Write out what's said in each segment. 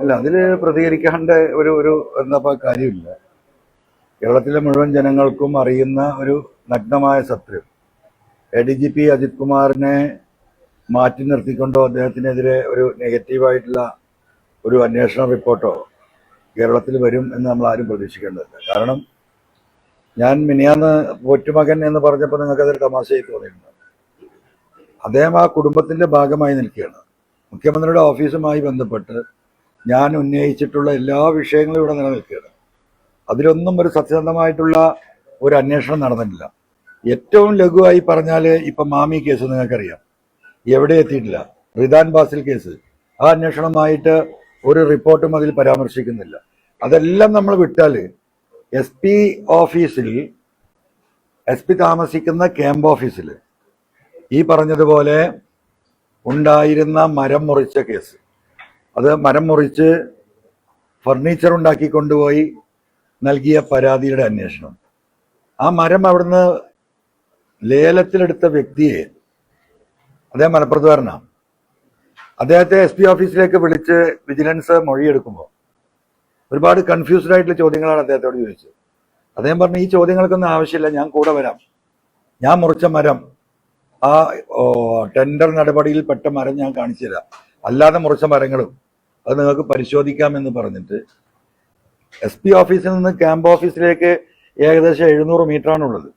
അല്ല അതിൽ പ്രതികരിക്കേണ്ട ഒരു ഒരു എന്താ കാര്യമില്ല. കേരളത്തിലെ മുഴുവൻ ജനങ്ങൾക്കും അറിയുന്ന ഒരു നഗ്നമായ സത്യം. A D G P Ajith കുമാറിനെ മാറ്റി നിർത്തിക്കൊണ്ടോ അദ്ദേഹത്തിനെതിരെ ഒരു നെഗറ്റീവായിട്ടുള്ള ഒരു അന്വേഷണ റിപ്പോർട്ടോ കേരളത്തിൽ വരും എന്ന് നമ്മൾ ആരും പ്രതീക്ഷിക്കേണ്ടതില്ല. കാരണം ഞാൻ മിനിയാന്ന് പോറ്റുമകൻ എന്ന് പറഞ്ഞപ്പോൾ നിങ്ങൾക്ക് അതൊരു തമാശയായി തോന്നിയിട്ടുണ്ട്. അദ്ദേഹം ആ കുടുംബത്തിന്റെ ഭാഗമായി നിൽക്കുകയാണ്. മുഖ്യമന്ത്രിയുടെ ഓഫീസുമായി ബന്ധപ്പെട്ട് ഞാൻ ഉന്നയിച്ചിട്ടുള്ള എല്ലാ വിഷയങ്ങളും ഇവിടെ നിലനിൽക്കുകയാണ്. അതിലൊന്നും ഒരു സത്യസന്ധമായിട്ടുള്ള ഒരു അന്വേഷണം നടന്നിട്ടില്ല. ഏറ്റവും ലഘുവായി പറഞ്ഞാൽ ഇപ്പം മാമി കേസ് നിങ്ങൾക്കറിയാം. എവിടെ എത്തിയിട്ടില്ല? റിദാൻ ബാസിൽ കേസ്. ആ അന്വേഷണമായിട്ട് ഒരു റിപ്പോർട്ടും അതിൽ പരാമർശിക്കുന്നില്ല. അതെല്ലാം നമ്മൾ വിട്ടാൽ എസ് പി ഓഫീസിൽ എസ് പി താമസിക്കുന്ന ക്യാമ്പ് ഓഫീസിൽ ഈ പറഞ്ഞതുപോലെ ഉണ്ടായിരുന്ന മരം മുറിച്ച കേസ്. അത് മരം മുറിച്ച് ഫർണിച്ചർ ഉണ്ടാക്കി കൊണ്ടുപോയി നൽകിയ പരാതിയുടെ അന്വേഷണം. ആ മരം അവിടുന്ന് ലേലത്തിലെടുത്ത വ്യക്തിയെ അദ്ദേഹം മലപ്പുറത്തുകാരനാണ്. അദ്ദേഹത്തെ എസ് പി ഓഫീസിലേക്ക് വിളിച്ച് വിജിലൻസ് മൊഴിയെടുക്കുമ്പോൾ ഒരുപാട് കൺഫ്യൂസ്ഡ് ആയിട്ടുള്ള ചോദ്യങ്ങളാണ് അദ്ദേഹത്തോട് ചോദിച്ചത്. അദ്ദേഹം പറഞ്ഞു ഈ ചോദ്യങ്ങൾക്കൊന്നും ആവശ്യമില്ല ഞാൻ കൂടെ വരാം. ഞാൻ മുറിച്ച മരം ആ ടെൻഡർ നടപടിയിൽ പെട്ട മരം ഞാൻ കാണിച്ചു തരാം അല്ലാതെ മുറിച്ച മരങ്ങളും അത് നിങ്ങൾക്ക് പരിശോധിക്കാമെന്ന് പറഞ്ഞിട്ട് എസ് പി ഓഫീസിൽ നിന്ന് ക്യാമ്പ് ഓഫീസിലേക്ക് ഏകദേശം എഴുന്നൂറ് മീറ്റർ ആണുള്ളത്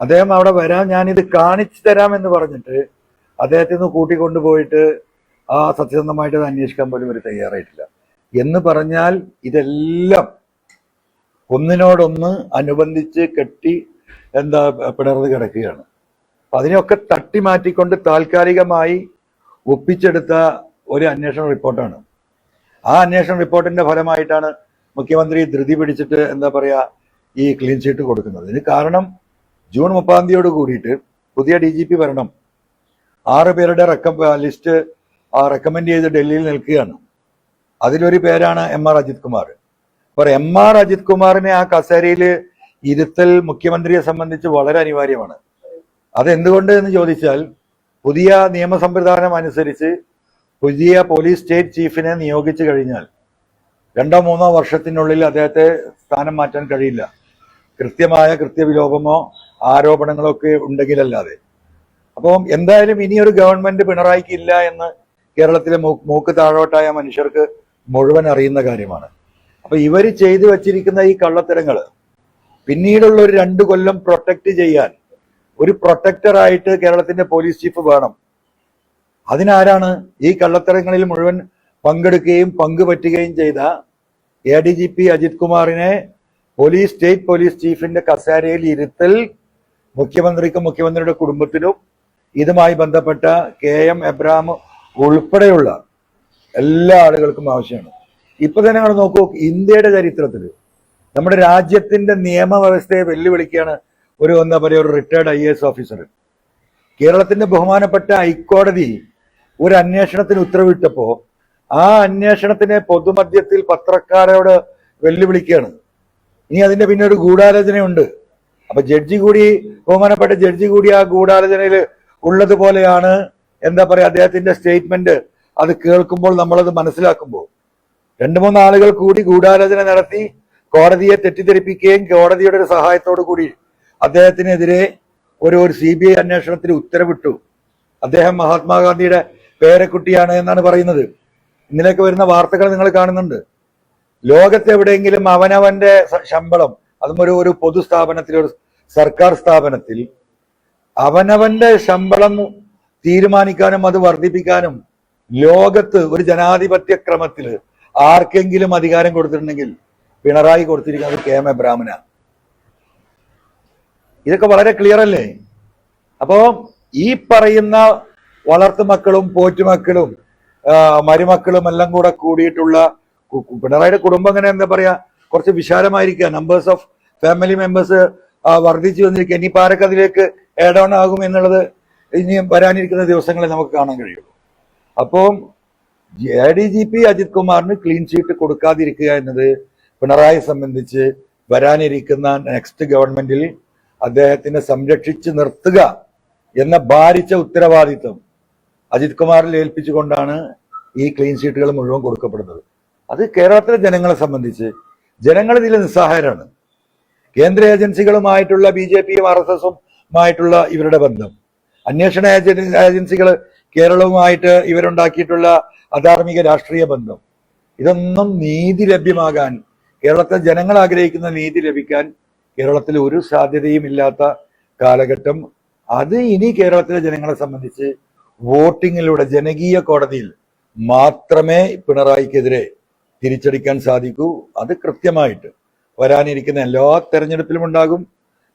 അദ്ദേഹം അവിടെ വരാൻ ഞാനിത് കാണിച്ചു തരാം എന്ന് പറഞ്ഞിട്ട് അദ്ദേഹത്തിൽ നിന്ന് കൂട്ടിക്കൊണ്ടുപോയിട്ട് ആ സത്യസന്ധമായിട്ട് അത് അന്വേഷിക്കാൻ പോലും ഒരു തയ്യാറായിട്ടില്ല. എന്ന് പറഞ്ഞാൽ ഇതെല്ലാം ഒന്നിനോടൊന്ന് അനുബന്ധിച്ച് കെട്ടി എന്താ പിടർന്ന് കിടക്കുകയാണ്. അതിനെയൊക്കെ തട്ടി മാറ്റിക്കൊണ്ട് താൽക്കാലികമായി ഒപ്പിച്ചെടുത്ത ഒരു അന്വേഷണ റിപ്പോർട്ടാണ്. ആ അന്വേഷണ റിപ്പോർട്ടിന്റെ ഫലമായിട്ടാണ് മുഖ്യമന്ത്രി ധൃതി പിടിച്ചിട്ട് എന്താ പറയാ ഈ ക്ലീൻ ചീറ്റ് കൊടുക്കുന്നത്. ഇതിന് കാരണം ജൂൺ മുപ്പതാം തീയതിയോട് കൂടിയിട്ട് പുതിയ ഡി ജി പി വരണം ആറ് പേരുടെ റെക്ക ലിസ്റ്റ് റെക്കമെൻഡ് ചെയ്ത് ഡൽഹിയിൽ നിൽക്കുകയാണ്. അതിലൊരു പേരാണ് എം ആർ അജിത് കുമാർ. അപ്പോൾ എം ആർ അജിത് കുമാറിനെ ആ കസേരയിൽ ഇരുത്തൽ മുഖ്യമന്ത്രിയെ സംബന്ധിച്ച് വളരെ അനിവാര്യമാണ്. അതെന്തുകൊണ്ട് എന്ന് ചോദിച്ചാൽ പുതിയ നിയമസംവിധാനം അനുസരിച്ച് പുതിയ പോലീസ് സ്റ്റേറ്റ് ചീഫിനെ നിയോഗിച്ചു കഴിഞ്ഞാൽ രണ്ടോ മൂന്നോ വർഷത്തിനുള്ളിൽ അദ്ദേഹത്തെ സ്ഥാനം മാറ്റാൻ കഴിയില്ല. കൃത്യമായ കൃത്യവിലോപമോ ആരോപണങ്ങളോ ഒക്കെ ഉണ്ടെങ്കിലല്ലാതെ. അപ്പം എന്തായാലും ഇനിയൊരു ഗവൺമെന്റ് പിണറായിക്ക് ഇല്ല എന്ന് കേരളത്തിലെ മൂക്ക് താഴോട്ടായ മനുഷ്യർക്ക് മുഴുവൻ അറിയുന്ന കാര്യമാണ്. അപ്പൊ ഇവർ ചെയ്തു വച്ചിരിക്കുന്ന ഈ കള്ളത്തരങ്ങൾ പിന്നീടുള്ള ഒരു രണ്ടു കൊല്ലം പ്രൊട്ടക്ട് ചെയ്യാൻ ഒരു പ്രൊട്ടക്ടറായിട്ട് കേരളത്തിന്റെ പോലീസ് ചീഫ് വേണം. അതിനാരാണ് ഈ കള്ളത്തരങ്ങളിൽ മുഴുവൻ പങ്കെടുക്കുകയും പങ്കുപറ്റുകയും ചെയ്ത A D G P Ajith കുമാറിനെ പോലീസ് സ്റ്റേറ്റ് പോലീസ് ചീഫിന്റെ കസേരയിൽ ഇരുത്തൽ മുഖ്യമന്ത്രിക്കും മുഖ്യമന്ത്രിയുടെ കുടുംബത്തിനും ഇതുമായി ബന്ധപ്പെട്ട കെ എം എബ്രഹാം ഉൾപ്പെടെയുള്ള എല്ലാ ആളുകൾക്കും ആവശ്യമാണ്. ഇപ്പൊ തന്നെ നമ്മൾ നോക്കൂ ഇന്ത്യയുടെ ചരിത്രത്തിൽ നമ്മുടെ രാജ്യത്തിന്റെ നിയമവ്യവസ്ഥയെ വെല്ലുവിളിക്കുകയാണ് ഒരു എന്താ പറയുക ഒരു റിട്ടയർഡ് ഐ ഓഫീസർ കേരളത്തിന്റെ ബഹുമാനപ്പെട്ട ഹൈക്കോടതി ഒരു അന്വേഷണത്തിന് ഉത്തരവിട്ടപ്പോ ആ അന്വേഷണത്തിനെ പൊതുമധ്യത്തിൽ പത്രക്കാരോട് വെല്ലുവിളിക്കുകയാണ്. ഇനി അതിന്റെ പിന്നെ ഒരു ഗൂഢാലോചനയുണ്ട്. അപ്പൊ ജഡ്ജി കൂടി ബഹുമാനപ്പെട്ട ജഡ്ജി കൂടി ആ ഗൂഢാലോചനയിൽ ഉള്ളതുപോലെയാണ് എന്താ പറയാ അദ്ദേഹത്തിന്റെ സ്റ്റേറ്റ്മെന്റ് അത് കേൾക്കുമ്പോൾ നമ്മളത് മനസ്സിലാക്കുമ്പോൾ. രണ്ടു മൂന്ന് ആളുകൾ കൂടി ഗൂഢാലോചന നടത്തി കോടതിയെ തെറ്റിദ്ധരിപ്പിക്കുകയും കോടതിയുടെ ഒരു സഹായത്തോടു കൂടി അദ്ദേഹത്തിനെതിരെ ഒരു ഒരു സി ബി ഐ അന്വേഷണത്തിന് ഉത്തരവിട്ടു. അദ്ദേഹം മഹാത്മാഗാന്ധിയുടെ പേരക്കുട്ടിയാണ് എന്നാണ് പറയുന്നത്. ഇന്നലെയൊക്കെ വരുന്ന വാർത്തകൾ നിങ്ങൾ കാണുന്നുണ്ട്. ലോകത്തെവിടെയെങ്കിലും അവനവന്റെ ശമ്പളം അതും ഒരു ഒരു പൊതുസ്ഥാപനത്തിൽ ഒരു സർക്കാർ സ്ഥാപനത്തിൽ അവനവന്റെ ശമ്പളം തീരുമാനിക്കാനും അത് വർദ്ധിപ്പിക്കാനും ലോകത്ത് ഒരു ജനാധിപത്യ ക്രമത്തിൽ ആർക്കെങ്കിലും അധികാരം കൊടുത്തിട്ടുണ്ടെങ്കിൽ പിണറായി കൊടുത്തിരിക്കുന്നത് കെ എം എബ്രാഹ്മന ഇതൊക്കെ വളരെ ക്ലിയർ അല്ലേ? അപ്പോ ഈ പറയുന്ന വളർത്തുമക്കളും പോറ്റുമക്കളും മരുമക്കളും എല്ലാം കൂടെ കൂടിയിട്ടുള്ള പിണറായിയുടെ കുടുംബം അങ്ങനെ എന്താ പറയാ? കുറച്ച് വിശാലമായിരിക്കുക നമ്പേഴ്സ് ഓഫ് ഫാമിലി മെമ്പേഴ്സ് വർദ്ധിച്ചു വന്നിരിക്കുക ഇനി ആരൊക്കെ അതിലേക്ക് ആഡ് ഓൺ ആകും എന്നുള്ളത് ഇനിയും വരാനിരിക്കുന്ന ദിവസങ്ങളിൽ നമുക്ക് കാണാൻ കഴിയുള്ളൂ അപ്പം A D G P Ajith കുമാറിന് ക്ലീൻ ചീറ്റ് കൊടുക്കാതിരിക്കുക എന്നത് പിണറായി സംബന്ധിച്ച് വരാനിരിക്കുന്ന നെക്സ്റ്റ് ഗവൺമെന്റിൽ അദ്ദേഹത്തിനെ സംരക്ഷിച്ചു നിർത്തുക എന്ന ഭാരിച്ച ഉത്തരവാദിത്വം അജിത് കുമാറിൽ ഏൽപ്പിച്ചുകൊണ്ടാണ് ഈ ക്ലീൻ ഷീറ്റുകൾ മുഴുവൻ കൊടുക്കപ്പെടുന്നത്. അത് കേരളത്തിലെ ജനങ്ങളെ സംബന്ധിച്ച് ജനങ്ങൾ ഇതിൽ നിസ്സഹായരാണ്. കേന്ദ്ര ഏജൻസികളുമായിട്ടുള്ള ബി ജെ പിയും ആർ എസ് എസുമായിട്ടുള്ള ഇവരുടെ ബന്ധം. അന്വേഷണ ഏജൻ- ഏജൻസികൾ കേരളവുമായിട്ട് ഇവരുണ്ടാക്കിയിട്ടുള്ള അധാർമിക രാഷ്ട്രീയ ബന്ധം. ഇതൊന്നും നീതി ലഭ്യമാകാൻ കേരളത്തിലെ ജനങ്ങൾ ആഗ്രഹിക്കുന്ന നീതി ലഭിക്കാൻ കേരളത്തിൽ ഒരു സാധ്യതയും ഇല്ലാത്ത കാലഘട്ടം. അത് ഇനി കേരളത്തിലെ ജനങ്ങളെ സംബന്ധിച്ച് വോട്ടിങ്ങിലൂടെ ജനകീയ കോടതിയിൽ മാത്രമേ പിണറായിക്കെതിരെ തിരിച്ചടിക്കാൻ സാധിക്കൂ. അത് കൃത്യമായിട്ട് വരാനിരിക്കുന്ന എല്ലാ തെരഞ്ഞെടുപ്പിലും ഉണ്ടാകും.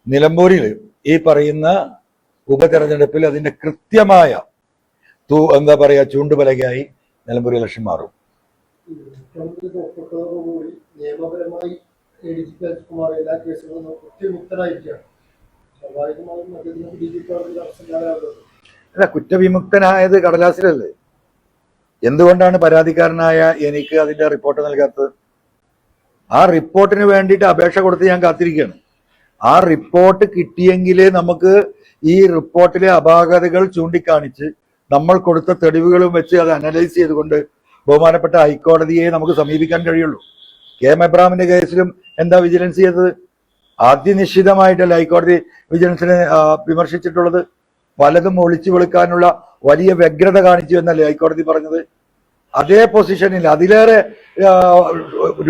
നിലമ്പൂരിൽ ഈ പറയുന്ന ഉപതെരഞ്ഞെടുപ്പിൽ അതിന്റെ കൃത്യമായ തൂ- എന്താ പറയാ ചൂണ്ടുപലകയായി നിലമ്പൂരി ഇലക്ഷൻ മാറും. നിയമപരമായി സ്വാഭാവികമായും അല്ല കുറ്റവിമുക്തനായത് കടലാസിലല്ലേ? എന്തുകൊണ്ടാണ് പരാതിക്കാരനായ എനിക്ക് അതിന്റെ റിപ്പോർട്ട് നൽകാത്തത്? ആ റിപ്പോർട്ടിന് വേണ്ടിയിട്ട് അപേക്ഷ കൊടുത്ത് ഞാൻ കാത്തിരിക്കുകയാണ്. ആ റിപ്പോർട്ട് കിട്ടിയെങ്കിലേ നമുക്ക് ഈ റിപ്പോർട്ടിലെ അപാകതകൾ ചൂണ്ടിക്കാണിച്ച് നമ്മൾ കൊടുത്ത തെളിവുകളും വെച്ച് അത് അനലൈസ് ചെയ്തുകൊണ്ട് ബഹുമാനപ്പെട്ട ഹൈക്കോടതിയെ നമുക്ക് സമീപിക്കാൻ കഴിയുള്ളൂ. കെ എം എബ്രാമിന്റെ കേസിലും എന്താ വിജിലൻസ് ചെയ്തത്? ആദ്യനിശ്ചിതമായിട്ടല്ല ഹൈക്കോടതി വിജിലൻസിനെ വിമർശിച്ചിട്ടുള്ളത്? പലതും ഒളിച്ചു വെളുക്കാനുള്ള വലിയ വ്യഗ്രത കാണിച്ചു എന്നല്ലേ ഹൈക്കോടതി പറഞ്ഞത്? അതേ പൊസിഷനിൽ അതിലേറെ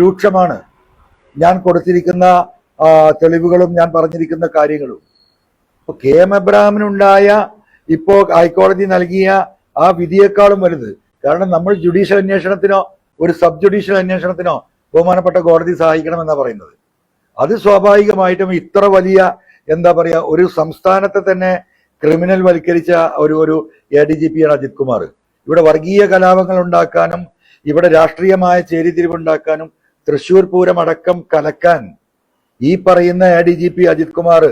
രൂക്ഷമാണ് ഞാൻ കൊടുത്തിരിക്കുന്ന തെളിവുകളും ഞാൻ പറഞ്ഞിരിക്കുന്ന കാര്യങ്ങളും. ഇപ്പൊ കെ എം എബ്രാഹിമിനുണ്ടായ ഇപ്പോ ഹൈക്കോടതി നൽകിയ ആ വിധിയേക്കാളും വലുത്. കാരണം നമ്മൾ ജുഡീഷ്യൽ അന്വേഷണത്തിനോ ഒരു സബ് ജുഡീഷ്യൽ അന്വേഷണത്തിനോ ബഹുമാനപ്പെട്ട കോടതി സഹായിക്കണമെന്നാണ് പറയുന്നത്. അത് സ്വാഭാവികമായിട്ടും ഇത്ര വലിയ എന്താ പറയുക ഒരു സംസ്ഥാനത്തെ തന്നെ ക്രിമിനൽ വൽക്കരിച്ച ഒരു ഒരു എ ഡി ജി പിയാണ് അജിത് കുമാർ ഇവിടെ വർഗീയ കലാപങ്ങൾ ഉണ്ടാക്കാനും ഇവിടെ രാഷ്ട്രീയമായ ചേരിതിരിവുണ്ടാക്കാനും തൃശൂർ പൂരം അടക്കം കലക്കാൻ ഈ പറയുന്ന A D G P Ajith Kumar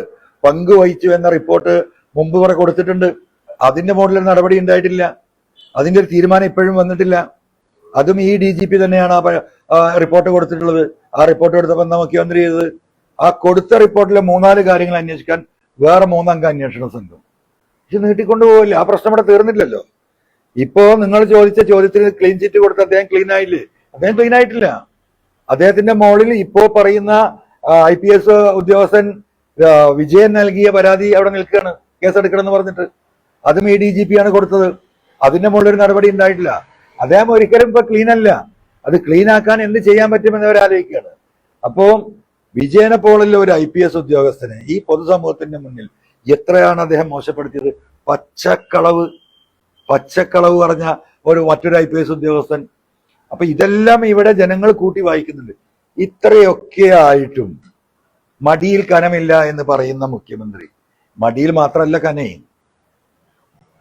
പങ്കുവഹിച്ചു എന്ന റിപ്പോർട്ട് മുമ്പ് വരെ കൊടുത്തിട്ടുണ്ട്. അതിന്റെ മോഡലിൽ നടപടി ഉണ്ടായിട്ടില്ല. അതിന്റെ ഒരു തീരുമാനം ഇപ്പോഴും വന്നിട്ടില്ല. അതും ഈ ഡി ജി പി തന്നെയാണ് ആ റിപ്പോർട്ട് കൊടുത്തിട്ടുള്ളത്. ആ റിപ്പോർട്ട് കൊടുത്തപ്പോൾ എന്താ മുഖ്യമന്ത്രി ചെയ്തത്? ആ കൊടുത്ത റിപ്പോർട്ടിലെ മൂന്നാൽ കാര്യങ്ങൾ അന്വേഷിക്കാൻ വേറെ മൂന്നംഗ അന്വേഷണ സംഘം. ഇത് നീട്ടിക്കൊണ്ടു പോവില്ല? ആ പ്രശ്നം ഇവിടെ തീർന്നില്ലല്ലോ. ഇപ്പോ നിങ്ങൾ ചോദിച്ച ചോദ്യത്തിന് ക്ലീൻ ചിറ്റ് കൊടുത്ത് അദ്ദേഹം ക്ലീൻ ആയില്ലേ? അദ്ദേഹം ക്ലീൻ ആയിട്ടില്ല. അദ്ദേഹത്തിന്റെ മോളിൽ ഇപ്പോ പറയുന്ന ഐ പി എസ് ഉദ്യോഗസ്ഥൻ വിജയൻ നൽകിയ പരാതി അവിടെ നിൽക്കുകയാണ്. കേസെടുക്കണം എന്ന് പറഞ്ഞിട്ട്. അതും ഈ ഡി ജി പി ആണ് കൊടുത്തത്. അതിന്റെ മുകളിൽ ഒരു നടപടി ഉണ്ടായിട്ടില്ല. അദ്ദേഹം ഒരിക്കലും ഇപ്പൊ ക്ലീൻ അല്ല. അത് ക്ലീൻ ആക്കാൻ എന്ത് ചെയ്യാൻ പറ്റുമെന്ന് അവർ ആലോചിക്കുകയാണ്. അപ്പോ വിജയനെ പോലുള്ള ഒരു ഐ പി എസ് ഉദ്യോഗസ്ഥനെ ഈ പൊതുസമൂഹത്തിന്റെ മുന്നിൽ എത്രയാണ് അദ്ദേഹം മോശപ്പെടുത്തിയത്? പച്ചക്കളവ് പച്ചക്കളവ് പറഞ്ഞ ഒരു മറ്റൊരു ഐ പി എസ് ഉദ്യോഗസ്ഥൻ. അപ്പൊ ഇതെല്ലാം ഇവിടെ ജനങ്ങൾ കൂട്ടി വായിക്കുന്നുണ്ട്. ഇത്രയൊക്കെ ആയിട്ടും മടിയിൽ കനമില്ല എന്ന് പറയുന്ന മുഖ്യമന്ത്രി. മടിയിൽ മാത്രമല്ല കനേ.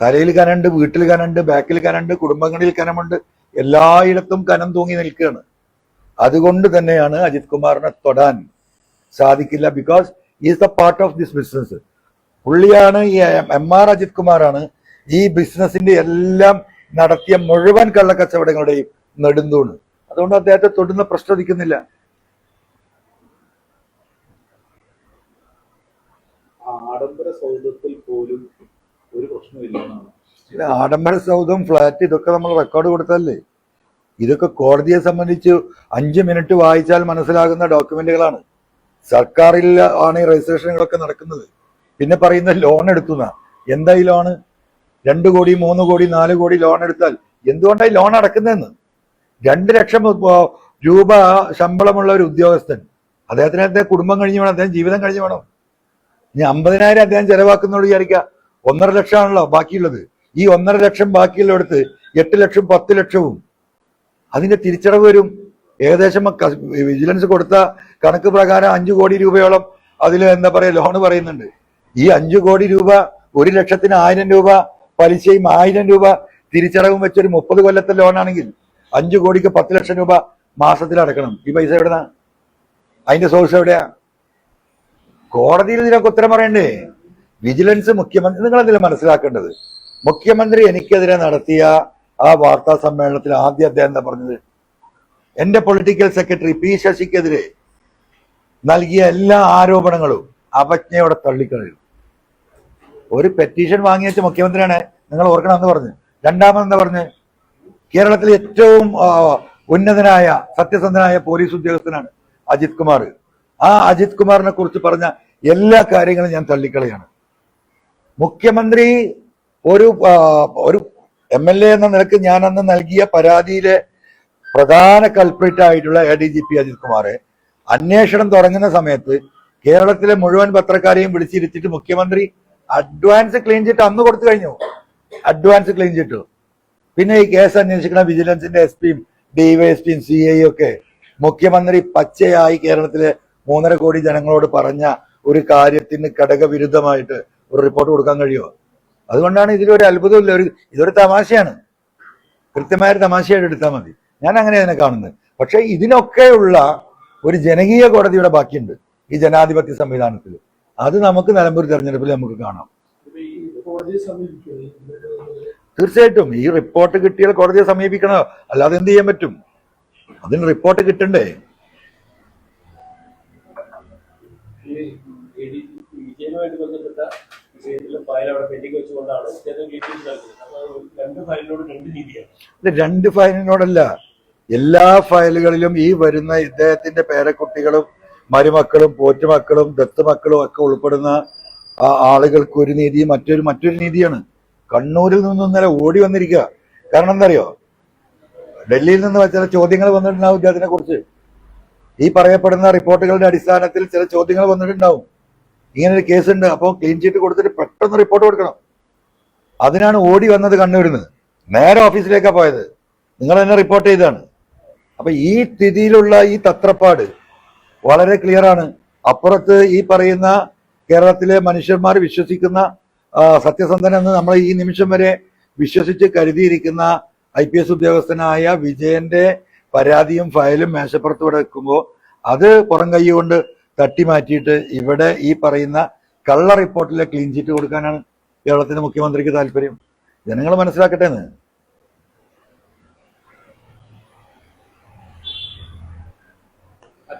തലയിൽ കനുണ്ട് വീട്ടിൽ കനുണ്ട് ബാക്കിൽ കനുണ്ട് കുടുംബങ്ങളിൽ കനമുണ്ട്. എല്ലായിടത്തും കനം തൂങ്ങി നിൽക്കുകയാണ്. അതുകൊണ്ട് തന്നെയാണ് അജിത് കുമാറിനെ തൊടാൻ സാധിക്കില്ല because is the part of this business പുള്ളിയാണ് ഈ എം ആർ അജിത് കുമാറാണ് ഈ ബിസിനസിന്റെ എല്ലാം നടത്തിയ മുഴുവൻ കള്ളക്കച്ചവടങ്ങളുടെയും നെടുന്തൂണ്. അതുകൊണ്ട് അദ്ദേഹത്തെ തൊടുന്ന പ്രശ്നിക്കുന്നില്ല ആഡംബര സൗദത്തിൽ പോലും ഒരു പ്രശ്നമില്ല ആഡംബര സൗധം ഫ്ലാറ്റ് ഇതൊക്കെ നമ്മൾ റെക്കോർഡ് കൊടുത്തല്ലേ ഇതൊക്കെ കോടതിയെ സംബന്ധിച്ച് അഞ്ച് മിനിറ്റ് വായിച്ചാൽ മനസ്സിലാകുന്ന ഡോക്യുമെന്റുകളാണ്. സർക്കാരിൽ ആണ് ഈ രജിസ്ട്രേഷനുകളൊക്കെ നടക്കുന്നത്. പിന്നെ പറയുന്ന ലോൺ എടുക്കുന്ന എന്താ ഈ ലോണ് രണ്ട് കോടി മൂന്ന് കോടി നാല് കോടി ലോൺ എടുത്താൽ എന്തുകൊണ്ടാണ് ലോൺ അടക്കുന്നതെന്ന്? രണ്ട് ലക്ഷം രൂപ ശമ്പളമുള്ള ഒരു ഉദ്യോഗസ്ഥൻ. അദ്ദേഹത്തിന് അദ്ദേഹം കുടുംബം കഴിഞ്ഞ് വേണം അദ്ദേഹം ജീവിതം കഴിഞ്ഞ് വേണം. ഇനി അമ്പതിനായിരം അദ്ദേഹം ചെലവാക്കുന്നോട് വിചാരിക്കുക ഒന്നര ലക്ഷമാണല്ലോ ബാക്കിയുള്ളത്. ഈ ഒന്നര ലക്ഷം ബാക്കിയുള്ള ബാക്കിയുള്ളടുത്ത് എട്ട് ലക്ഷം പത്ത് ലക്ഷവും അതിന്റെ തിരിച്ചടവ് വരും. ഏകദേശം വിജിലൻസ് കൊടുത്ത കണക്ക് പ്രകാരം അഞ്ചു കോടി രൂപയോളം അതിൽ എന്താ പറയുക ലോണ് പറയുന്നുണ്ട്. ഈ അഞ്ചു കോടി രൂപ ഒരു ലക്ഷത്തിന് ആയിരം രൂപ പലിശയും ആയിരം രൂപ തിരിച്ചടവും വെച്ചൊരു മുപ്പത് കൊല്ലത്തെ ലോണാണെങ്കിൽ അഞ്ചു കോടിക്ക് പത്ത് ലക്ഷം രൂപ മാസത്തിൽ അടക്കണം. ഈ പൈസ എവിടെന്നാ? അതിന്റെ സോഴ്സ് എവിടെയാ? കോടതിയിൽ ഇതിനൊക്കെ ഉത്തരം പറയണ്ടേ? വിജിലൻസ് മുഖ്യമന്ത്രി നിങ്ങൾ എന്തെങ്കിലും മനസ്സിലാക്കേണ്ടത്? മുഖ്യമന്ത്രി എനിക്കെതിരെ നടത്തിയ ആ വാർത്താ സമ്മേളനത്തിൽ ആദ്യം അദ്ദേഹം എന്താ പറഞ്ഞത്? എന്റെ പൊളിറ്റിക്കൽ സെക്രട്ടറി പി ശശിക്കെതിരെ നൽകിയ എല്ലാ ആരോപണങ്ങളും അപജ്ഞയോടെ തള്ളിക്കളയും. ഒരു പെറ്റീഷൻ വാങ്ങി വെച്ച മുഖ്യമന്ത്രിയാണ് നിങ്ങൾ ഓർക്കണമെന്ന് പറഞ്ഞു. രണ്ടാമത് എന്താ പറഞ്ഞു? കേരളത്തിൽ ഏറ്റവും ഉന്നതനായ സത്യസന്ധനായ പോലീസ് ഉദ്യോഗസ്ഥനാണ് അജിത് കുമാർ. ആ അജിത് കുമാറിനെ കുറിച്ച് പറഞ്ഞ എല്ലാ കാര്യങ്ങളും ഞാൻ തള്ളിക്കളയാണ്. മുഖ്യമന്ത്രി ഒരു ഒരു എം എൽ എ എന്ന നിലയ്ക്ക് ഞാൻ അന്ന് നൽകിയ പരാതിയിലെ പ്രധാന കൾപ്രിറ്റ് ആയിട്ടുള്ള A D G P Ajith കുമാറെ അന്വേഷണം തുടങ്ങുന്ന സമയത്ത് കേരളത്തിലെ മുഴുവൻ പത്രക്കാരെയും വിളിച്ചിരുത്തിയിട്ട് മുഖ്യമന്ത്രി അഡ്വാൻസ് ക്ലീൻ ചിറ്റ് അന്ന് കൊടുത്തു കഴിഞ്ഞു. അഡ്വാൻസ് ക്ലീൻ ചിറ്റ് പിന്നെ ഈ കേസ് അന്വേഷിക്കുന്ന വിജിലൻസിന്റെ എസ് പിയും ഡിവൈഎസ്പിയും സി ഐ ഒക്കെ മുഖ്യമന്ത്രി പച്ചയായി കേരളത്തിലെ മൂന്നര കോടി ജനങ്ങളോട് പറഞ്ഞ ഒരു കാര്യത്തിന് ഘടകവിരുദ്ധമായിട്ട് ഒരു റിപ്പോർട്ട് കൊടുക്കാൻ കഴിയുമോ? അതുകൊണ്ടാണ് ഇതിലൊരു അത്ഭുതമില്ല. ഒരു ഇതൊരു തമാശയാണ്. കൃത്യമായൊരു തമാശയായിട്ട് എടുത്താൽ മതി. ഞാൻ അങ്ങനെ അതിനെ കാണുന്നത്. പക്ഷെ ഇതിനൊക്കെയുള്ള ഒരു ജനകീയ കോടതിയുടെ ബാക്കിയുണ്ട് ഈ ജനാധിപത്യ സംവിധാനത്തിൽ അത് നമുക്ക് നിലമ്പൂർ തെരഞ്ഞെടുപ്പിൽ നമുക്ക് കാണാം. തീർച്ചയായിട്ടും ഈ റിപ്പോർട്ട് കിട്ടിയാൽ കോടതിയെ സമീപിക്കണോ. അല്ലാതെ എന്ത് ചെയ്യാൻ പറ്റും? അതിന് റിപ്പോർട്ട് കിട്ടണ്ടേ? വിജയനുമായിട്ട് ബന്ധപ്പെട്ട ഫയൽ അവിടെ വെച്ചുകൊണ്ടാണ് രണ്ട് ഫയലിനോട് രണ്ട് രീതിയാണ് രണ്ട് ഫയലിനോടല്ല. എല്ലാ ഫയലുകളിലും ഈ വരുന്ന ഇദ്ദേഹത്തിന്റെ പേരക്കുട്ടികളും മരുമക്കളും പോറ്റുമക്കളും ദത്തുമക്കളും ഒക്കെ ഉൾപ്പെടുന്ന ആളുകൾക്ക് ഒരു നീതി മറ്റൊരു മറ്റൊരു നീതിയാണ്. കണ്ണൂരിൽ നിന്നും ഇന്നലെ ഓടി വന്നിരിക്കുക. കാരണം എന്തറിയോ? ഡൽഹിയിൽ നിന്ന് ചില ചോദ്യങ്ങൾ വന്നിട്ടുണ്ടാവും ഇദ്ദേഹത്തിനെ കുറിച്ച്. ഈ പറയപ്പെടുന്ന റിപ്പോർട്ടുകളുടെ അടിസ്ഥാനത്തിൽ ചില ചോദ്യങ്ങൾ വന്നിട്ടുണ്ടാവും. ഇങ്ങനെ ഒരു കേസ് ഉണ്ട് അപ്പോൾ ക്ലീൻ ചീറ്റ് കൊടുത്തിട്ട് പെട്ടെന്ന് റിപ്പോർട്ട് കൊടുക്കണം. അതിനാണ് ഓടി വന്നത് കണ്ണൂരിൽ നിന്ന് നേരെ ഓഫീസിലേക്കാണ് പോയത്. നിങ്ങൾ തന്നെ റിപ്പോർട്ട് ചെയ്താണ് അപ്പൊ ഈ സ്ഥിതിയിലുള്ള ഈ തത്രപ്പാട് വളരെ ക്ലിയർ ആണ്. അപ്പുറത്ത് ഈ പറയുന്ന കേരളത്തിലെ മനുഷ്യന്മാർ വിശ്വസിക്കുന്ന സത്യസന്ധൻ എന്ന് നമ്മൾ ഈ നിമിഷം വരെ വിശ്വസിച്ച് കരുതിയിരിക്കുന്ന ഐ പി എസ് ഉദ്യോഗസ്ഥനായ വിജയന്റെ പരാതിയും ഫയലും മേശപ്പുറത്ത് വെക്കുമ്പോൾ അത് പുറം കൈ കൊണ്ട് തട്ടി മാറ്റിയിട്ട് ഇവിടെ ഈ പറയുന്ന കള്ള റിപ്പോർട്ടിലെ ക്ലീൻ ചീറ്റ് കൊടുക്കാനാണ് കേരളത്തിന്റെ മുഖ്യമന്ത്രിക്ക് താല്പര്യം. ജനങ്ങൾ മനസ്സിലാക്കട്ടെ എന്ന്.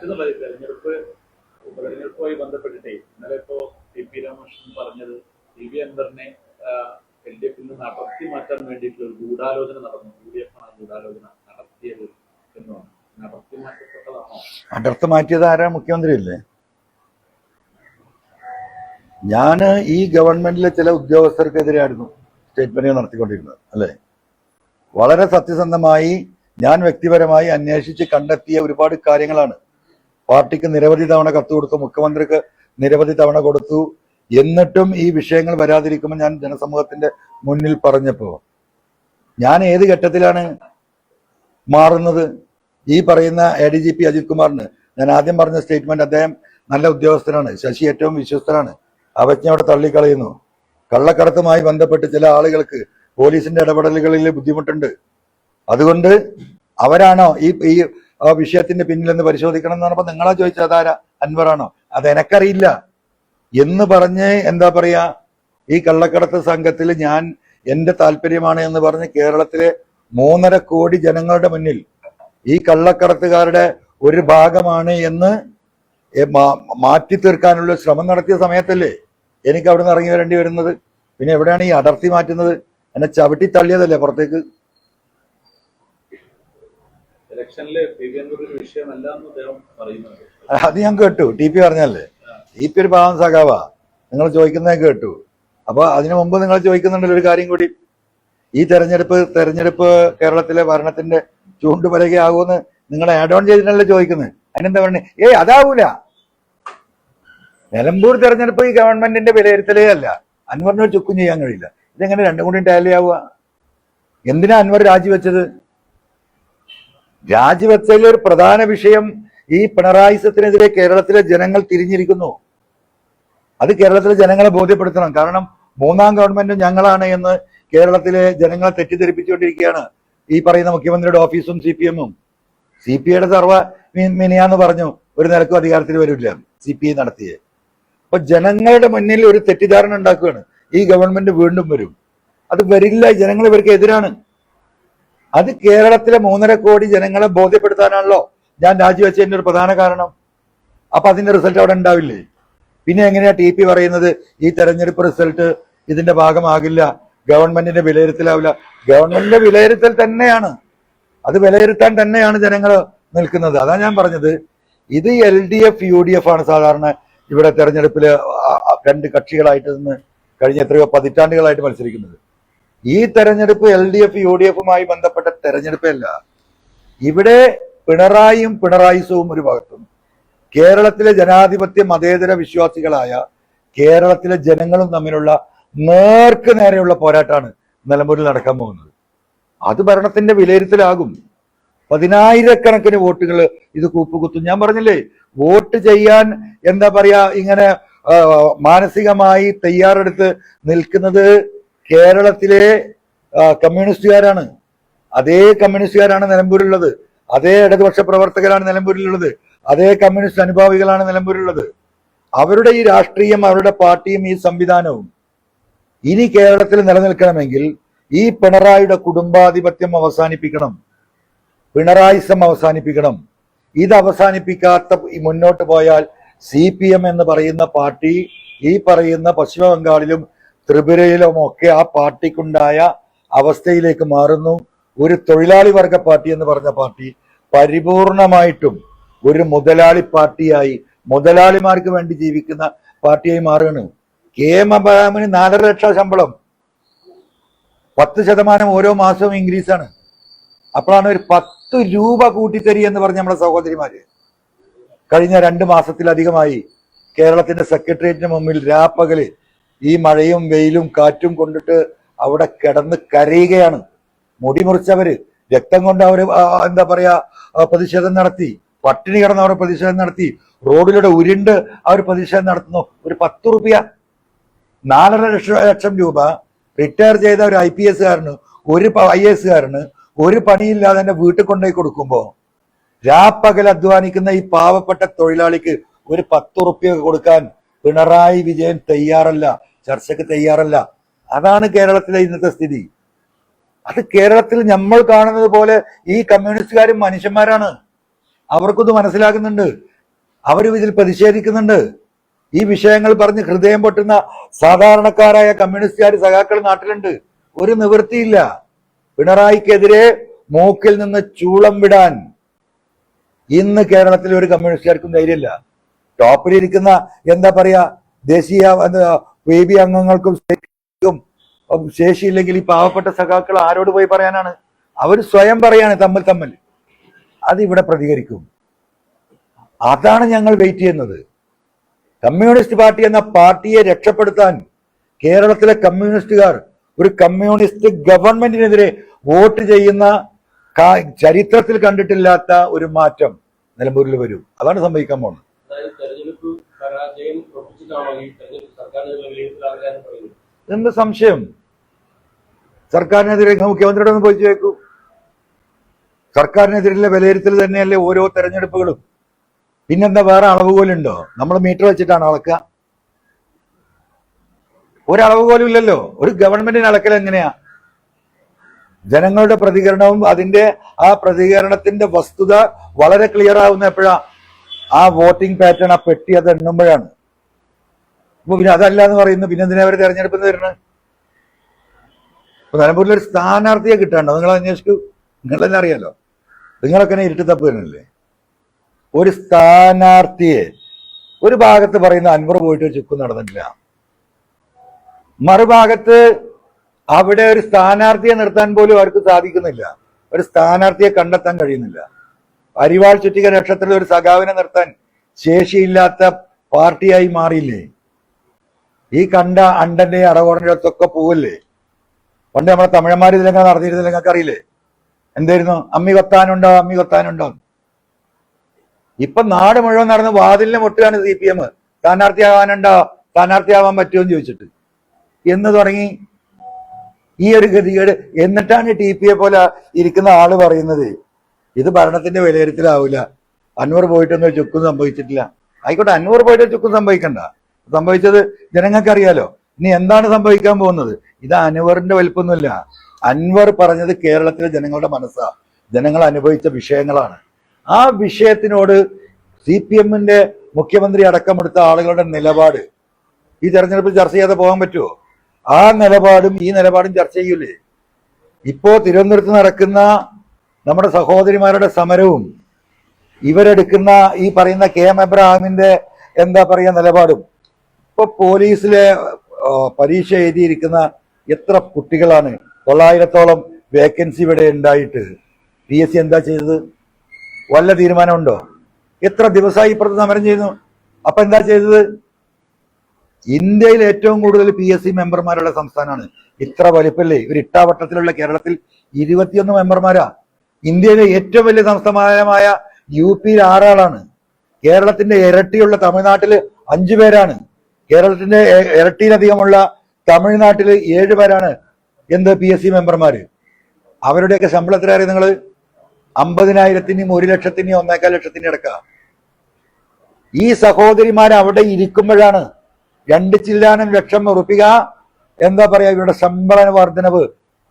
മറ്റൊന്നുള്ള ഈ തെരഞ്ഞെടുപ്പ് ഉപതെരഞ്ഞെടുപ്പുമായി ബന്ധപ്പെട്ടിട്ടേ ഇന്നലെ ഇപ്പോ ടി പി രാമകൃഷ്ണൻ പറഞ്ഞത് ടി വി അൻവറിനെ എൽ ഡി എഫിൽ നിന്ന് അടർത്തി മാറ്റാൻ വേണ്ടിയിട്ടുള്ള ഒരു ഗൂഢാലോചന നടന്നു. യു ഡി എഫ് ആണ് ഗൂഢാലോചന നടത്തിയത് എന്നാണ്. അടർത്തി മാറ്റപ്പെട്ടതാണോ? അടർത്തി മാറ്റിയത് ആരാ? മുഖ്യമന്ത്രി അല്ലേ? ഞാൻ ഈ ഗവൺമെന്റിലെ ചില ഉദ്യോഗസ്ഥർക്കെതിരെയായിരുന്നു സ്റ്റേറ്റ്മെന്റുകൾ നടത്തിക്കൊണ്ടിരുന്നത് അല്ലെ? വളരെ സത്യസന്ധമായി ഞാൻ വ്യക്തിപരമായി അന്വേഷിച്ച് കണ്ടെത്തിയ ഒരുപാട് കാര്യങ്ങളാണ് പാർട്ടിക്ക് നിരവധി തവണ കത്ത് കൊടുത്തു മുഖ്യമന്ത്രിക്ക് നിരവധി തവണ കൊടുത്തു. എന്നിട്ടും ഈ വിഷയങ്ങൾ വരാതിരിക്കുമ്പോൾ ഞാൻ ജനസമൂഹത്തിന്റെ മുന്നിൽ പറഞ്ഞപ്പോ ഞാൻ ഏത് ഘട്ടത്തിലാണ് മാറുന്നത്? ഈ പറയുന്ന A D G P Ajith കുമാറിന് ഞാൻ ആദ്യം പറഞ്ഞ സ്റ്റേറ്റ്മെന്റ് അദ്ദേഹം നല്ല ഉദ്യോഗസ്ഥനാണ് ശശി ഏറ്റവും വിശ്വസ്തനാണ്. അവജ്ഞയോടെ തള്ളിക്കളയുന്നു. കള്ളക്കടത്തുമായി ബന്ധപ്പെട്ട് ചില ആളുകൾക്ക് പോലീസിന്റെ ഇടപെടലുകളിൽ ബുദ്ധിമുട്ടുണ്ട്. അതുകൊണ്ട് അവരാണോ ഈ വിഷയത്തിന്റെ പിന്നിലെന്ന് പരിശോധിക്കണം എന്ന് പറഞ്ഞപ്പോ നിങ്ങളാ ചോദിച്ചത് അതാരാ? അൻവറാണോ? അത് എനക്കറിയില്ല. എന്ന് പറഞ്ഞ് എന്താ പറയാ ഈ കള്ളക്കടത്ത് സംഘത്തിൽ ഞാൻ എന്റെ താല്പര്യമാണ് എന്ന് പറഞ്ഞ് കേരളത്തിലെ മൂന്നര കോടി ജനങ്ങളുടെ മുന്നിൽ ഈ കള്ളക്കടത്തുകാരുടെ ഒരു ഭാഗമാണ് എന്ന് മാറ്റി തീർക്കാനുള്ള ശ്രമം നടത്തിയ സമയത്തല്ലേ എനിക്ക് അവിടെ നിന്ന് ഇറങ്ങി വരേണ്ടി വരുന്നത്? പിന്നെ എവിടെയാണ് ഈ അടർത്തി മാറ്റുന്നത്? എന്നെ ചവിട്ടി തള്ളിയതല്ലേ പുറത്തേക്ക് ഇലക്ഷനിൽ പി വി അൻവർ ഒരു വിഷയമല്ല എന്ന് അദ്ദേഹം പറയുന്നുണ്ട് അത് ഞാൻ കേട്ടു. ടി പി പറഞ്ഞല്ലേ? ടി പി ഒരു പാവം സഖാവാ. നിങ്ങൾ ചോദിക്കുന്നത് കേട്ടു. അപ്പൊ അതിനു മുമ്പ് നിങ്ങൾ ചോദിക്കുന്നുണ്ടല്ലോ ഒരു കാര്യം കൂടി. ഈ തെരഞ്ഞെടുപ്പ് തെരഞ്ഞെടുപ്പ് കേരളത്തിലെ ഭരണത്തിന്റെ ചൂണ്ടുപലകയാകുമെന്ന് നിങ്ങൾ ആഡ് ഓൺ ചെയ്തിട്ടല്ലേ ചോദിക്കുന്നത് അതിനെന്താ പറഞ്ഞു? ഏയ് അതാവൂല. നിലമ്പൂർ തെരഞ്ഞെടുപ്പ് ഈ ഗവൺമെന്റിന്റെ വിലയിരുത്തലേ അല്ല. അൻവറിന് ചുക്കും ചെയ്യാൻ കഴിയില്ല. ഇതെങ്ങനെ രണ്ടും കൂടി ടാലി ആവുക? എന്തിനാ അൻവർ രാജിവെച്ചത്? രാജിവെച്ചതിൽ ഒരു പ്രധാന വിഷയം ഈ പിണറായിസത്തിനെതിരെ കേരളത്തിലെ ജനങ്ങൾ തിരിഞ്ഞിരിക്കുന്നു. അത് കേരളത്തിലെ ജനങ്ങളെ ബോധ്യപ്പെടുത്തണം. കാരണം മൂന്നാം ഗവൺമെന്റ് ഞങ്ങളാണ് എന്ന് കേരളത്തിലെ ജനങ്ങളെ തെറ്റിദ്ധരിപ്പിച്ചുകൊണ്ടിരിക്കുകയാണ് ഈ പറയുന്ന മുഖ്യമന്ത്രിയുടെ ഓഫീസും സി പി എമ്മും. സി പി ഐയുടെ സർവ മിനിയാന്ന് പറഞ്ഞു ഒരു നിലക്കും അധികാരത്തിൽ വരില്ല സി പി ഐ നടത്തിയേ. അപ്പൊ ജനങ്ങളുടെ മുന്നിൽ ഒരു തെറ്റിദ്ധാരണ ഉണ്ടാക്കുകയാണ്. ഈ ഗവൺമെന്റ് വീണ്ടും വരും. അത് വരില്ല ജനങ്ങൾ ഇവർക്ക് എതിരാണ്. അത് കേരളത്തിലെ മൂന്നര കോടി ജനങ്ങളെ ബോധ്യപ്പെടുത്താനാണല്ലോ ഞാൻ രാജിവെച്ചതിന്റെ ഒരു പ്രധാന കാരണം. അപ്പൊ അതിന്റെ റിസൾട്ട് അവിടെ ഉണ്ടാവില്ലേ? പിന്നെ എങ്ങനെയാ ടി പി പറയുന്നത്? ഈ തെരഞ്ഞെടുപ്പ് റിസൾട്ട് ഇതിന്റെ ഭാഗമാകില്ല ഗവൺമെന്റിന്റെ വിലയിരുത്തലാവില്ല. ഗവൺമെന്റിന്റെ വിലയിരുത്തൽ തന്നെയാണ്. അത് വിലയിരുത്താൻ തന്നെയാണ് ജനങ്ങൾ നിൽക്കുന്നത്. അതാ ഞാൻ പറഞ്ഞത്. ഇത് L D F U D F ആണ് സാധാരണ ഇവിടെ തെരഞ്ഞെടുപ്പിൽ രണ്ട് കക്ഷികളായിട്ട് നിന്ന് കഴിഞ്ഞ എത്രയോ പതിറ്റാണ്ടുകളായിട്ട് മത്സരിക്കുന്നത്. ഈ തെരഞ്ഞെടുപ്പ് L D F U D എഫുമായി ബന്ധപ്പെട്ട തെരഞ്ഞെടുപ്പല്ല. ഇവിടെ പിണറായിയും പിണറായിസവും ഒരു ഭാഗത്തും കേരളത്തിലെ ജനാധിപത്യ മതേതര വിശ്വാസികളായ കേരളത്തിലെ ജനങ്ങളും തമ്മിലുള്ള നേർക്ക് നേരെയുള്ള പോരാട്ടമാണ് നിലമ്പൂരിൽ നടക്കാൻ പോകുന്നത്. അത് ഭരണത്തിന്റെ വിലയിരുത്തലാകും. പതിനായിരക്കണക്കിന് വോട്ടുകൾ ഇത് കൂപ്പുകുത്തും. ഞാൻ പറഞ്ഞില്ലേ വോട്ട് ചെയ്യാൻ എന്താ പറയാ ഇങ്ങനെ മാനസികമായി തയ്യാറെടുത്ത് നിൽക്കുന്നത് കേരളത്തിലെ കമ്മ്യൂണിസ്റ്റുകാരാണ്. അതേ കമ്മ്യൂണിസ്റ്റുകാരാണ് നിലമ്പൂരിലുള്ളത്. അതേ ഇടതുപക്ഷ പ്രവർത്തകരാണ് നിലമ്പൂരിലുള്ളത്. അതേ കമ്മ്യൂണിസ്റ്റ് അനുഭാവികളാണ് നിലമ്പൂരിലുള്ളത്. അവരുടെ ഈ രാഷ്ട്രീയം അവരുടെ പാർട്ടിയും ഈ സംവിധാനവും ഇനി കേരളത്തിൽ നിലനിൽക്കണമെങ്കിൽ ഈ പിണറായിയുടെ കുടുംബാധിപത്യം അവസാനിപ്പിക്കണം. പിണറായിസം അവസാനിപ്പിക്കണം. ഇത് അവസാനിപ്പിക്കാത്ത മുന്നോട്ട് പോയാൽ സി പി എം എന്ന് പറയുന്ന പാർട്ടി ഈ പറയുന്ന പശ്ചിമ ബംഗാളിലും ത്രിപുരയിലും ഒക്കെ ആ പാർട്ടിക്കുണ്ടായ അവസ്ഥയിലേക്ക് മാറുന്നു. ഒരു തൊഴിലാളി വർഗ പാർട്ടി എന്ന് പറഞ്ഞ പാർട്ടി പരിപൂർണമായിട്ടും ഒരു മുതലാളി പാർട്ടിയായി മുതലാളിമാർക്ക് വേണ്ടി ജീവിക്കുന്ന പാർട്ടിയായി മാറുകയാണ് കെ എം അബ്രഹാമിന് നാലര ലക്ഷം ശമ്പളം. പത്ത് ശതമാനം ഓരോ മാസവും ഇൻക്രീസ് ആണ്. അപ്പോഴാണ് ഒരു പത്ത് രൂപ കൂട്ടിത്തരി എന്ന് പറഞ്ഞ നമ്മുടെ സഹോദരിമാര്. കഴിഞ്ഞ രണ്ട് മാസത്തിലധികമായി കേരളത്തിന്റെ സെക്രട്ടേറിയറ്റിന് മുമ്പിൽ രാപ്പകൽ ഈ മഴയും വെയിലും കാറ്റും കൊണ്ടിട്ട് അവിടെ കിടന്ന് കരയുകയാണ്. മുടി മുറിച്ചവര്. രക്തം കൊണ്ട് അവർ എന്താ പറയാ പ്രതിഷേധം നടത്തി. പട്ടിണി കിടന്ന് അവർ പ്രതിഷേധം നടത്തി. റോഡിലൂടെ ഉരുണ്ട് അവർ പ്രതിഷേധം നടത്തുന്നു. ഒരു പത്ത് റുപ്യ. നാലര ലക്ഷം രൂപ റിട്ടയർ ചെയ്ത ഒരു ഐ പി എസ്സുകാരന് ഒരു ഐ എസ് കാരന് ഒരു പണിയില്ലാതെ തന്നെ വീട്ടിൽ കൊണ്ടുപോയി കൊടുക്കുമ്പോ രാപ്പകൽ അധ്വാനിക്കുന്ന ഈ പാവപ്പെട്ട തൊഴിലാളിക്ക് ഒരു പത്ത് റുപ്യ കൊടുക്കാൻ പിണറായി വിജയൻ തയ്യാറല്ല. ചർച്ചയ്ക്ക് തയ്യാറല്ല. അതാണ് കേരളത്തിലെ ഇന്നത്തെ സ്ഥിതി. അത് കേരളത്തിൽ നമ്മൾ കാണുന്നത് പോലെ ഈ കമ്മ്യൂണിസ്റ്റുകാരും മനുഷ്യന്മാരാണ്. അവർക്കൊന്ന് മനസ്സിലാകുന്നുണ്ട്. അവരും ഇതിൽ പ്രതിഷേധിക്കുന്നുണ്ട്. ഈ വിഷയങ്ങൾ പറഞ്ഞ് ഹൃദയം പൊട്ടുന്ന സാധാരണക്കാരായ കമ്മ്യൂണിസ്റ്റുകാർ സഖാക്കൾ നാട്ടിലുണ്ട്. ഒരു നിവൃത്തിയില്ല. പിണറായിക്കെതിരെ മൂക്കിൽ നിന്ന് ചൂളം വിടാൻ ഇന്ന് കേരളത്തിലെ ഒരു കമ്മ്യൂണിസ്റ്റുകാർക്കും ധൈര്യമില്ല. ടോപ്പിലിരിക്കുന്ന എന്താ പറയാ ദേശീയ പി ബി അംഗങ്ങൾക്കും ശേഷിയില്ലെങ്കിൽ ഈ പാവപ്പെട്ട സഖാക്കൾ ആരോട് പോയി പറയാനാണ്? അവർ സ്വയം പറയാണ് തമ്മിൽ തമ്മിൽ. അതിവിടെ പ്രതികരിക്കും. അതാണ് ഞങ്ങൾ വെയിറ്റ് ചെയ്യുന്നത്. കമ്മ്യൂണിസ്റ്റ് പാർട്ടി എന്ന പാർട്ടിയെ രക്ഷപ്പെടുത്താൻ കേരളത്തിലെ കമ്മ്യൂണിസ്റ്റുകാർ ഒരു കമ്മ്യൂണിസ്റ്റ് ഗവൺമെന്റിനെതിരെ വോട്ട് ചെയ്യുന്ന ചരിത്രത്തിൽ കണ്ടിട്ടില്ലാത്ത ഒരു മാറ്റം നിലമ്പൂരിൽ വരും. അതാണ് സംഭവിക്കാൻ പോകുന്നത് അതായത് തെരഞ്ഞെടുപ്പ് പരാജയം ഉറപ്പിച്ചിട്ടാണോ ഈ തെരഞ്ഞെടുപ്പ് സർക്കാരിന്റെ വിലയിരുത്തലാകുക എന്ന് പറയുന്നത് എന്ത് സംശയം? സർക്കാരിനെതിരെ മുഖ്യമന്ത്രിയുടെ ഒന്ന് പോയി ചോദിക്കൂ. സർക്കാരിനെതിരെയുള്ള വിലയിരുത്തൽ തന്നെയല്ലേ ഓരോ തെരഞ്ഞെടുപ്പുകളും? പിന്നെന്താ വേറെ അളവുകോലുണ്ടോ? നമ്മൾ മീറ്റർ വെച്ചിട്ടാണ് അളക്കുക. ഒരളവുകോലും ഇല്ലല്ലോ. ഒരു ഗവൺമെന്റിന് അളക്കൽ എങ്ങനെയാ? ജനങ്ങളുടെ പ്രതികരണവും അതിന്റെ ആ പ്രതികരണത്തിന്റെ വസ്തുത വളരെ ക്ലിയർ ആവുന്ന എപ്പോഴാ? ആ വോട്ടിംഗ് പാറ്റേൺ ആ പെട്ടി അത് എണ്ണുമ്പോഴാണ്. അപ്പൊ പിന്നെ അതല്ല എന്ന് പറയുന്നു പിന്നെ എന്തിനാ അവർ തെരഞ്ഞെടുപ്പ് തരുന്നത്? നിലമ്പൂരിൽ ഒരു സ്ഥാനാർത്ഥിയെ കിട്ടാണ്ടോ? നിങ്ങൾ അന്വേഷിച്ചു നിങ്ങൾ തന്നെ അറിയാലോ. നിങ്ങളൊക്കെ തന്നെ ഇരുട്ട് തപ്പ് തന്നെയല്ലേ ഒരു സ്ഥാനാർത്ഥിയെ ഒരു ഭാഗത്ത് പറയുന്ന അൻവർ പോയിട്ട് ഒരു ചുക്കും നടന്നിട്ടില്ല. മറുഭാഗത്ത് അവിടെ ഒരു സ്ഥാനാർത്ഥിയെ നിർത്താൻ പോലും അവർക്ക് സാധിക്കുന്നില്ല. ഒരു സ്ഥാനാർത്ഥിയെ കണ്ടെത്താൻ കഴിയുന്നില്ല. അരിവാൾ ചുറ്റിക നക്ഷത്രത്തിൽ ഒരു സഖാവിനെ നിർത്താൻ ശേഷിയില്ലാത്ത പാർട്ടിയായി മാറിയില്ലേ? ഈ കണ്ട അണ്ടന്റെ അടകോടന്റെ അടുത്തൊക്കെ പോവല്ലേ? പണ്ട് നമ്മളെ തമിഴന്മാർ ഇതിലെങ്ങനെ നടന്നിരുന്നില്ല നിങ്ങൾക്ക് അറിയില്ലേ എന്തായിരുന്നു? അമ്മി കൊത്താനുണ്ടോ? അമ്മി കൊത്താനുണ്ടോ? ഇപ്പൊ നാട് മുഴുവൻ നടന്ന് വാതിലിനെ മുട്ടുകയാണ് സി പി എം. സ്ഥാനാർത്ഥിയാവാനുണ്ടോ സ്ഥാനാർത്ഥിയാവാൻ പറ്റുമോ എന്ന് ചോദിച്ചിട്ട്. എന്ന് തുടങ്ങി. ഈ ഒരു ഗതികേട്. എന്നിട്ടാണ് ടി പി എ പോലെ ഇരിക്കുന്ന ആൾ പറയുന്നത്. ഇത് ഭരണത്തിന്റെ വിലയിരുത്തലാവില്ല അൻവർ പോയിട്ടൊന്നും ചുക്കും സംഭവിച്ചിട്ടില്ല. ആയിക്കോട്ടെ അൻവർ പോയിട്ട് ചുക്കും സംഭവിക്കണ്ട. സംഭവിച്ചത് ജനങ്ങൾക്ക് അറിയാലോ ഇനി എന്താണ് സംഭവിക്കാൻ പോകുന്നത്? ഇത് അൻവറിന്റെ വലിപ്പമൊന്നുമില്ല. അൻവർ പറഞ്ഞത് കേരളത്തിലെ ജനങ്ങളുടെ മനസ്സാ. ജനങ്ങൾ അനുഭവിച്ച വിഷയങ്ങളാണ്. ആ വിഷയത്തിനോട് സി പി എമ്മിന്റെ മുഖ്യമന്ത്രി അടക്കമെടുത്ത ആളുകളുടെ നിലപാട് ഈ തെരഞ്ഞെടുപ്പിൽ ചർച്ച ചെയ്യാതെ പോകാൻ പറ്റുമോ? ആ നിലപാടും ഈ നിലപാടും ചർച്ച ചെയ്യൂലേ? ഇപ്പോ തിരുവനന്തപുരത്ത് നടക്കുന്ന നമ്മുടെ സഹോദരിമാരുടെ സമരവും ഇവരെടുക്കുന്ന ഈ പറയുന്ന കെ എം എബ്രഹാമിന്റെ എന്താ പറയുക നിലപാടും ഇപ്പൊ പോലീസിലെ പരീക്ഷ എഴുതിയിരിക്കുന്ന എത്ര കുട്ടികളാണ് തൊള്ളായിരത്തോളം വേക്കൻസി ഇവിടെ ഉണ്ടായിട്ട്? പി എസ് സി എന്താ ചെയ്തത്? വല്ല തീരുമാനമുണ്ടോ? എത്ര ദിവസമായി ഇപ്പുറത്ത് സമരം ചെയ്യുന്നു അപ്പൊ എന്താ ചെയ്തത്? ഇന്ത്യയിൽ ഏറ്റവും കൂടുതൽ പി എസ് സി മെമ്പർമാരുള്ള സംസ്ഥാനമാണ്. ഇത്ര വലിപ്പല്ലേ? ഒരു ഇട്ടാവട്ടത്തിലുള്ള കേരളത്തിൽ ഇരുപത്തിയൊന്ന് മെമ്പർമാരാ. ഇന്ത്യയിലെ ഏറ്റവും വലിയ സംസ്ഥാനമായ യു പിയിൽ ആറാളാണ്. കേരളത്തിന്റെ ഇരട്ടിയുള്ള തമിഴ്നാട്ടിൽ അഞ്ചു പേരാണ്. കേരളത്തിന്റെ ഇരട്ടിയിലധികമുള്ള തമിഴ്നാട്ടിൽ ഏഴ് പേരാണ് എന്ത് പി എസ് സി മെമ്പർമാര്. അവരുടെയൊക്കെ ശമ്പളം അറിയാം നിങ്ങൾ അമ്പതിനായിരത്തിനും ഒരു ലക്ഷത്തിനും ഒന്നേക്കാൽ ലക്ഷത്തിനും അടക്ക ഈ സഹോദരിമാർ അവിടെ ഇരിക്കുമ്പോഴാണ് രണ്ട് ചില്ലാനം ലക്ഷം ഉറപ്പിക എന്താ പറയാ ഇവരുടെ ശമ്പള വർധനവ്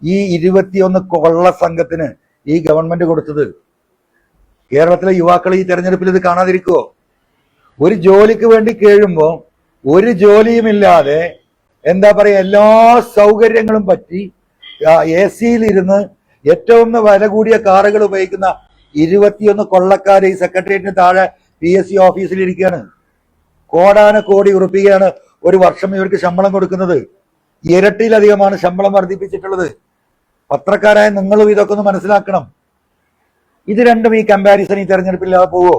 ഈ ഇരുപത്തിയൊന്ന് കൊള്ള സംഘത്തിന് ഈ ഗവൺമെന്റ് കൊടുത്തത്. കേരളത്തിലെ യുവാക്കൾ ഈ തെരഞ്ഞെടുപ്പിൽ ഇത് കാണാതിരിക്കുവോ? ഒരു ജോലിക്ക് വേണ്ടി കേഴുമ്പോ ഒരു ജോലിയുമില്ലാതെ എന്താ പറയുക എല്ലാ സൗകര്യങ്ങളും പറ്റി എ സിയിലിരുന്ന് ഏറ്റവും വില കൂടിയ കാറുകൾ ഉപയോഗിക്കുന്ന ഇരുപത്തിയൊന്ന് കൊള്ളക്കാർ ഈ സെക്രട്ടേറിയറ്റിന് താഴെ പി എസ് സി ഓഫീസിലിരിക്കുകയാണ്. കോടാന കോടി ഉറപ്പിക്കുകയാണ് ഒരു വർഷം ഇവർക്ക് ശമ്പളം കൊടുക്കുന്നത്. ഇരട്ടിയിലധികമാണ് ശമ്പളം വർദ്ധിപ്പിച്ചിട്ടുള്ളത്. പത്രക്കാരായ നിങ്ങളും ഇതൊക്കെ ഒന്ന് മനസ്സിലാക്കണം. ഇത് രണ്ടും ഈ കമ്പാരിസൺ ഈ തെരഞ്ഞെടുപ്പില്ലാതെ പോവോ?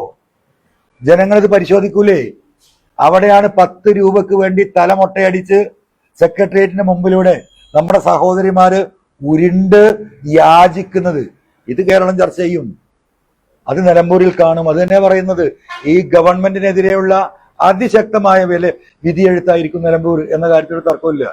ജനങ്ങളിത് പരിശോധിക്കൂലേ? അവിടെയാണ് പത്ത് രൂപക്ക് വേണ്ടി തലമൊട്ടയടിച്ച് സെക്രട്ടേറിയറ്റിന് മുമ്പിലൂടെ നമ്മുടെ സഹോദരിമാര് ഉരുണ്ട് യാചിക്കുന്നത്. ഇത് കേരളം ചർച്ച ചെയ്യും. അത് നിലമ്പൂരിൽ കാണും. അത് തന്നെ പറയുന്നത് ഈ ഗവൺമെന്റിനെതിരെയുള്ള അതിശക്തമായ വില വിധിയെഴുത്തായിരിക്കും നിലമ്പൂർ എന്ന കാര്യത്തിൽ തർക്കമില്ല